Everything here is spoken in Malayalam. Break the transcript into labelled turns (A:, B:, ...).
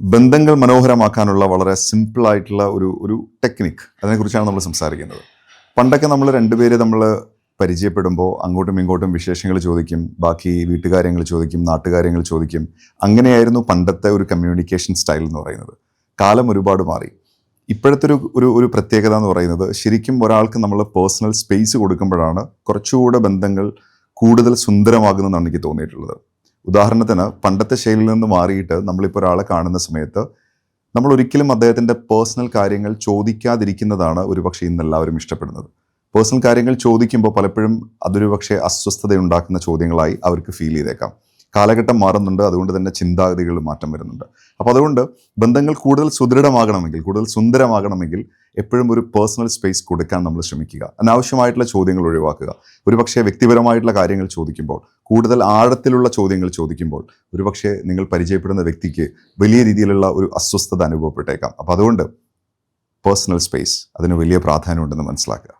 A: ബന്ധങ്ങൾ മനോഹരമാക്കാനുള്ള വളരെ സിമ്പിൾ ആയിട്ടുള്ള ഒരു ഒരു ടെക്നിക്ക് അതിനെക്കുറിച്ചാണ് നമ്മൾ സംസാരിക്കുന്നത്. പണ്ടൊക്കെ നമ്മൾ രണ്ടുപേര് നമ്മൾ പരിചയപ്പെടുമ്പോൾ അങ്ങോട്ടും ഇങ്ങോട്ടും വിശേഷങ്ങൾ ചോദിക്കും ബാക്കി വീട്ടുകാര്യങ്ങൾ ചോദിക്കും നാട്ടുകാര്യങ്ങൾ ചോദിക്കും. അങ്ങനെയായിരുന്നു പണ്ടത്തെ ഒരു കമ്മ്യൂണിക്കേഷൻ സ്റ്റൈൽ എന്ന് പറയുന്നത്. കാലം ഒരുപാട് മാറി. ഇപ്പോഴത്തെ ഒരു ഒരു ഒരു പ്രത്യേകത എന്ന് പറയുന്നത് ശരിക്കും ഒരാൾക്ക് നമ്മൾ പേഴ്സണൽ സ്പേസ് കൊടുക്കുമ്പോഴാണ് കുറച്ചുകൂടെ ബന്ധങ്ങൾ കൂടുതൽ സുന്ദരമാകുന്നതെന്നാണ് എനിക്ക് തോന്നിയിട്ടുള്ളത്. ഉദാഹരണത്തിന് പണ്ടത്തെ ശൈലിയിൽ നിന്ന് മാറിയിട്ട് നമ്മളിപ്പോൾ ഒരാളെ കാണുന്ന സമയത്ത് നമ്മൾ ഒരിക്കലും അദ്ദേഹത്തിന്റെ പേഴ്സണൽ കാര്യങ്ങൾ ചോദിക്കാതിരിക്കുന്നതാണ് ഒരുപക്ഷെ ഇന്ന് എല്ലാവരും ഇഷ്ടപ്പെടുന്നത്. പേഴ്സണൽ കാര്യങ്ങൾ ചോദിക്കുമ്പോൾ പലപ്പോഴും അതൊരു പക്ഷേ അസ്വസ്ഥതയുണ്ടാക്കുന്ന ചോദ്യങ്ങളായി അവർക്ക് ഫീൽ ചെയ്തേക്കാം. കാലഘട്ടം മാറുന്നുണ്ട് അതുകൊണ്ട് തന്നെ ചിന്താഗതികളിൽ മാറ്റം വരുന്നുണ്ട്. അപ്പോൾ അതുകൊണ്ട് ബന്ധങ്ങൾ കൂടുതൽ സുദൃഢമാകണമെങ്കിൽ കൂടുതൽ സുന്ദരമാകണമെങ്കിൽ എപ്പോഴും ഒരു പേഴ്സണൽ സ്പേസ് കൊടുക്കാൻ നമ്മൾ ശ്രമിക്കുക. അനാവശ്യമായിട്ടുള്ള ചോദ്യങ്ങൾ ഒഴിവാക്കുക. ഒരുപക്ഷെ വ്യക്തിപരമായിട്ടുള്ള കാര്യങ്ങൾ ചോദിക്കുമ്പോൾ കൂടുതൽ ആഴത്തിലുള്ള ചോദ്യങ്ങൾ ചോദിക്കുമ്പോൾ ഒരുപക്ഷെ നിങ്ങൾ പരിചയപ്പെടുന്ന വ്യക്തിക്ക് വലിയ രീതിയിലുള്ള ഒരു അസ്വസ്ഥത അനുഭവപ്പെട്ടേക്കാം. അപ്പോൾ അതുകൊണ്ട് പേഴ്സണൽ സ്പേസ് അതിന് വലിയ പ്രാധാന്യമുണ്ടെന്ന് മനസ്സിലാക്കുക.